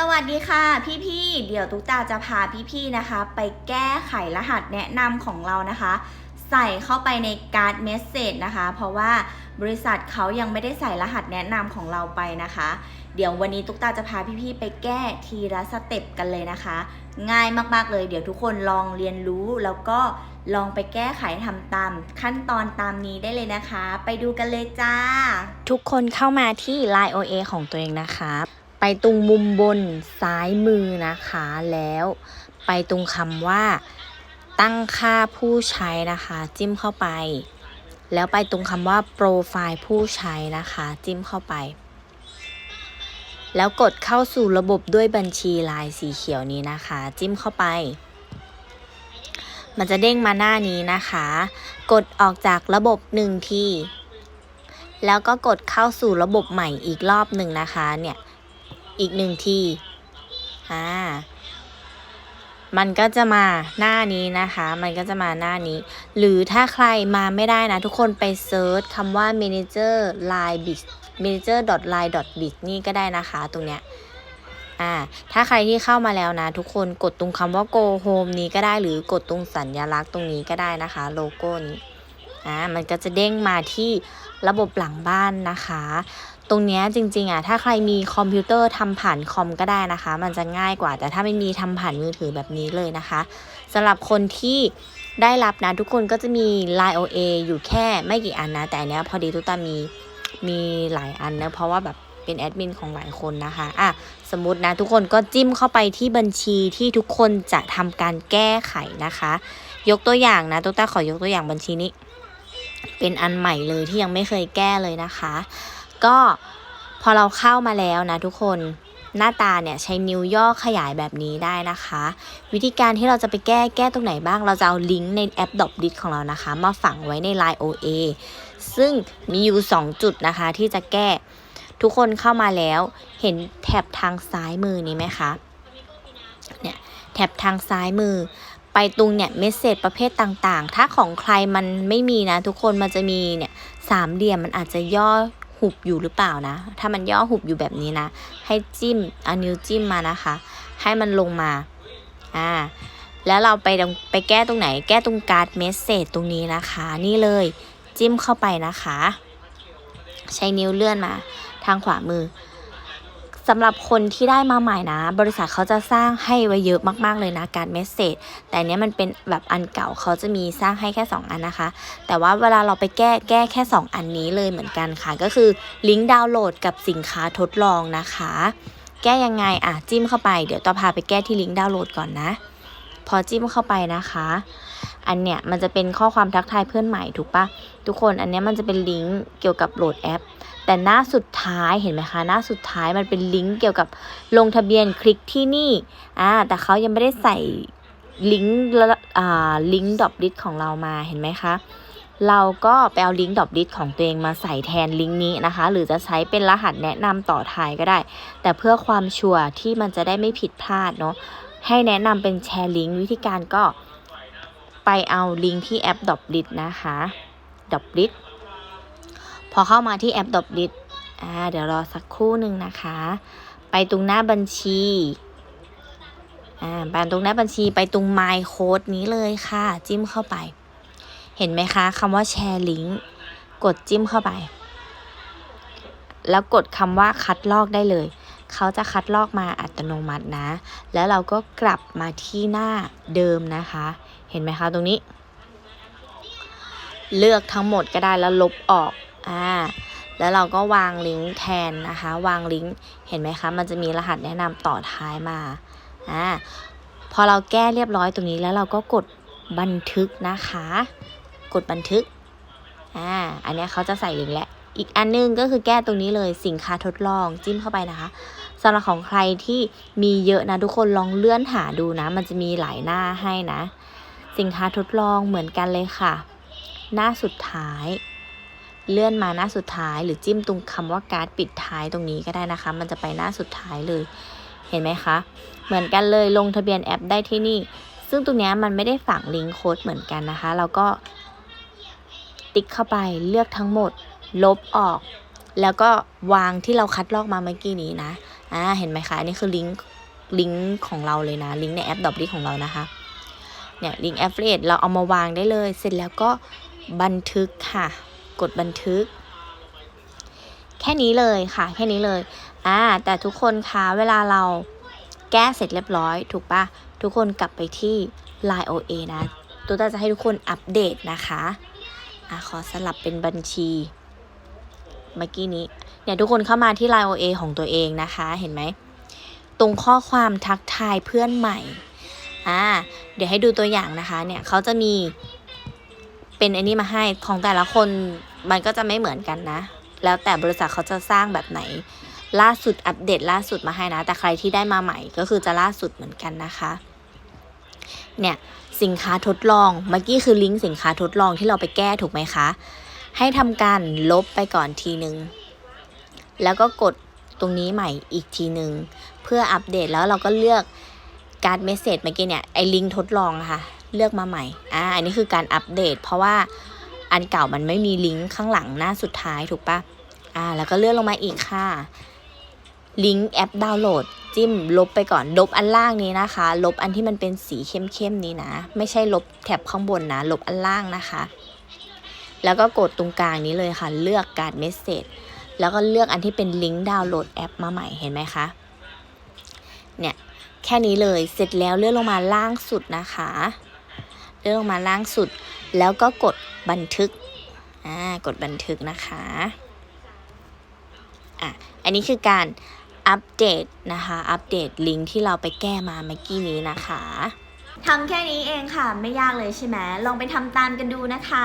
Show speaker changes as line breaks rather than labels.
สวัสดีค่ะพี่ๆ เดี๋ยวตุ๊กตาจะพาพี่ๆนะคะ ไปแก้ไขรหัสแนะนำของเรานะคะ ใส่เข้าไปในการ์ดเมสเซจนะคะ เพราะว่าบริษัทเขายังไม่ได้ใส่รหัสแนะนำของเราไปนะคะ เดี๋ยววันนี้ตุ๊กตาจะพาพี่ๆ ไปแก้ทีละสเต็ปกันเลยนะคะ ง่ายมากๆเลย เดี๋ยวทุกคนลองเรียนรู้แล้วก็ลองไปแก้ไขทำตาม ขั้นตอนตามนี้ได้เลยนะคะ ไปดูกันเลยจ้า ทุกคนเข้ามาที่ Line OA ของตัวเองนะคะ ไปตรงมุมบนซ้ายมือนะคะแล้ว ไปตรงคำว่า ตั้งค่าผู้ใช้นะคะ จิ้มเข้าไป แล้วไปตรงคำว่าโปรไฟล์ผู้ใช้นะคะ จิ้มเข้าไป แล้วกดเข้าสู่ระบบด้วยบัญชีลายสีเขียวนี้นะคะ จิ้มเข้าไปมันจะเด้งมาหน้านี้นะคะ กดออกจากระบบหนึ่งที แล้วก็กดเข้าสู่ระบบใหม่อีกรอบหนึ่งนะคะ เนี่ย อีกหนึ่งทีอ่ามันก็จะมาหน้านี้นะคะ มันก็จะมาหน้านี้ หรือถ้าใครมาไม่ได้นะ ทุกคนไปเซิร์ชคำว่า manager line bit manager line bit นี่ก็ได้นะคะตรงเนี้ย อ่า ถ้าใครที่เข้ามาแล้วนะ ทุกคนกดตรงคำว่า go home นี้ก็ได้ หรือกดตรงสัญลักษณ์ตรงนี้ก็ได้นะคะ โลโก้นี้ อ่า มันก็จะเด้งมาที่ระบบหลังบ้านนะคะ ตรงนี้จริงๆอะถ้าใครมีคอมพิวเตอร์ทำผ่านคอมก็ได้นะคะ มันจะง่ายกว่า แต่ถ้าไม่มีทำผ่านมือถือแบบนี้เลยนะคะสำหรับคนที่ได้รับนะทุกคนก็จะมี Line OA อยู่แค่ไม่กี่อันนะ แต่อันเนี้ยพอดีทุกตามีมีหลายอันนะเพราะว่าแบบเป็นแอดมินของหลายคนนะคะอะสมมตินะทุกคนก็จิ้มเข้าไปที่บัญชีที่ทุกคนจะทำการแก้ไขนะคะ ยกตัวอย่างนะตุ๊กตาขอยกตัวอย่างบัญชีนี้ เป็นอันใหม่เลยที่ยังไม่เคยแก้เลยนะคะ ก็พอเราเข้ามาแล้วนะทุกคนหน้าตาเนี่ยใช้นิ้วย่อขยายแบบนี้ได้นะคะ วิธีการที่เราจะไปแก้แก้ตรงไหนบ้าง เราจะเอาลิงก์ในแอป d o p d i t ของเรานะคะ มาฝังไว้ใน Line OA ซึ่งมีอยู่ 2 จุดนะคะที่จะแก้ทุกคนเข้ามาแล้ว เห็นแถบทางซ้ายมือนี้ไหมคะเนี่ยแถบทางซ้ายมือ ไปตรงเนี่ยเมสเซจประเภทต่างๆ ถ้าของใครมันไม่มีนะ ทุกคนมันจะมีเนี่ยสามเหลี่ยมมันอาจจะย่อ หุบอยู่หรือเปล่านะ ถ้ามันย่อหุบอยู่แบบนี้นะ ให้จิ้มเอานิ้วจิ้มมานะคะ ให้มันลงมา อ่า แล้วเราไปตรงไปแก้ตรงไหน แก้ตรงการ์ดเมสเซจตรงนี้นะคะ นี่เลยจิ้มเข้าไปนะคะ ใช้นิ้วเลื่อนมา ทางขวามือ สำหรับคนที่ได้มาใหม่นะ บริษัทเขาจะสร้างให้ไว้เยอะมากๆเลยนะการเมสเซจแต่เนี้ยมันเป็นแบบอันเก่าเขาจะมีสร้างให้แค่ 2 อันนะคะ แต่ว่าเวลาเราไปแก้แก้แค่ 2 อันนี้เลยเหมือนกันค่ะ ก็คือลิงก์ดาวน์โหลดกับสินค้าทดลองนะคะ แก้ยังไงอะจิ้มเข้าไปเดี๋ยวต่อพาไปแก้ที่ลิงก์ดาวน์โหลดก่อนนะ พอจิ้มเข้าไปนะคะ อันเนี้ยมันจะเป็นข้อความทักทายเพื่อนใหม่ถูกปะทุกคนอันเนี้ยมันจะเป็นลิงก์เกี่ยวกับโหลดแอป แต่หน้าสุดท้ายเห็นไหมคะ หน้าสุดท้ายมันเป็นลิงก์เกี่ยวกับลงทะเบียนคลิกที่นี่อ่าแต่เขายังไม่ได้ใส่ลิงก์อ่าลิงก์ดอปลิสของเรามาเห็นไหมคะเราก็ไปเอาลิงก์ดอปลิสของตัวเองมาใส่แทนลิงก์นี้นะคะ หรือจะใช้เป็นรหัสแนะนำต่อท้ายก็ได้ แต่เพื่อความชัวร์ที่มันจะได้ไม่ผิดพลาดเนาะให้แนะนำเป็นแชร์ลิงก์วิธีการก็ไปเอาลิงก์ที่แอปดอปลิสนะคะดอปลิส อเข้ามาที่แอปดอปลิสอ่าเดี๋ยวรอสักครู่หนึ่งนะคะ ไปตรงหน้าบัญชีอ่าไปตรงหน้าบัญชีไปตรง My Code นี้เลยค่ะ จิ้มเข้าไป เห็นไหมคะคำว่าแชร์ลิงก์กดจิ้มเข้าไป แล้วกดคำว่าคัดลอกได้เลย เขาจะคัดลอกมาอัตโนมัตินะ แล้วเราก็กลับมาที่หน้าเดิมนะคะ เห็นไหมคะตรงนี้ เลือกทั้งหมดก็ได้แล้วลบออก อ่าแล้วเราก็วางลิงก์แทนนะคะ วางลิงก์เห็นไหมคะ มันจะมีรหัสแนะนำต่อท้ายมาอ่าพอเราแก้เรียบร้อยตรงนี้แล้วเราก็กดบันทึกนะคะ กดบันทึกอ่าอันนี้เขาจะใส่ลิงก์แหละอีกอันนึงก็คือแก้ตรงนี้เลยสินค้าทดลองจิ้มเข้าไปนะคะสำหรับของใครที่มีเยอะนะทุกคนลองเลื่อนหาดูนะ มันจะมีหลายหน้าให้นะ สินค้าทดลองเหมือนกันเลยค่ะ หน้าสุดท้าย เลื่อนมาหน้าสุดท้าย หรือจิ้มตรงคำว่าการ์ดปิดท้ายตรงนี้ก็ได้นะคะ มันจะไปหน้าสุดท้ายเลย เห็นไหมคะ เหมือนกันเลยลงทะเบียนแอปได้ที่นี่ ซึ่งตรงนี้มันไม่ได้ฝังลิงก์โค้ดเหมือนกันนะคะ เราก็ติ๊กเข้าไปเลือกทั้งหมด ลบออก แล้วก็วางที่เราคัดลอกมาเมื่อกี้นี้นะอ่าเห็นไหมคะอันนี้คือลิงก์ลิงก์ของเราเลยนะลิงก์ในแอปดอบลิของเรานะคะเนี่ยลิงก์ affiliate เราเอามาวางได้เลย เสร็จแล้วก็บันทึกค่ะ กดบันทึก แค่นี้เลยค่ะ แค่นี้เลยอ่าแต่ทุกคนคะเวลาเราแก้เสร็จเรียบร้อย ถูกปะทุกคนกลับไปที่ Line OA นะตัวตาจะให้ทุกคนอัปเดตนะคะอะขอสลับเป็นบัญชีเมื่อกี้นี้เนี่ยทุกคนเข้ามาที่ Line OA ของตัวเองนะคะเห็นไหม ตรงข้อความทักทายเพื่อนใหม่อ่าเดี๋ยวให้ดูตัวอย่างนะคะเนี่ยเขาจะมี เป็นไอ้นี่มาให้ของแต่ละคนมันก็จะไม่เหมือนกันนะ แล้วแต่บริษัทเขาจะสร้างแบบไหน ล่าสุดอัปเดตล่าสุดมาให้นะ แต่ใครที่ได้มาใหม่ก็คือจะล่าสุดเหมือนกันนะคะ เนี่ยสินค้าทดลองเมื่อกี้คือลิงก์สินค้าทดลองที่เราไปแก้ถูกไหมคะ ให้ทำการลบไปก่อนทีหนึ่งแล้วก็กดตรงนี้ใหม่อีกทีหนึ่งเพื่ออัปเดตแล้วเราก็เลือกการ์ดเมสเซจเมื่อกี้เนี่ยไอ้ลิงก์ทดลองค่ะ เลือกมาใหม่ อ่า อันนี้คือการอัปเดต เพราะว่าอันเก่ามันไม่มีลิงก์ข้างหลังหน้าสุดท้ายถูกปะอ่า แล้วก็เลื่อนลงมาอีกค่ะ ลิงก์แอปดาวน์โหลด จิ้มลบไปก่อน ลบอันล่างนี้นะคะ ลบอันที่มันเป็นสีเข้มๆนี้นะ ไม่ใช่ลบแถบข้างบนนะ ลบอันล่างนะคะ แล้วก็กดตรงกลางนี้เลยค่ะ เลือกการเมสเซจ แล้วก็เลือกอันที่เป็นลิงก์ดาวน์โหลดแอปมาใหม่ เห็นไหมคะ เนี่ย แค่นี้เลย เสร็จแล้วเลื่อนลงมาล่างสุดนะคะ เลื่อนลงมาล่างสุด แล้วก็กดบันทึกอ่ากดบันทึกนะคะอะอันนี้คือการอัปเดตนะคะ อัปเดตลิงก์ที่เราไปแก้มาเมื่อกี้นี้นะคะทำแค่นี้เองค่ะ ไม่ยากเลยใช่ไหมลองไปทำตามกันดูนะคะ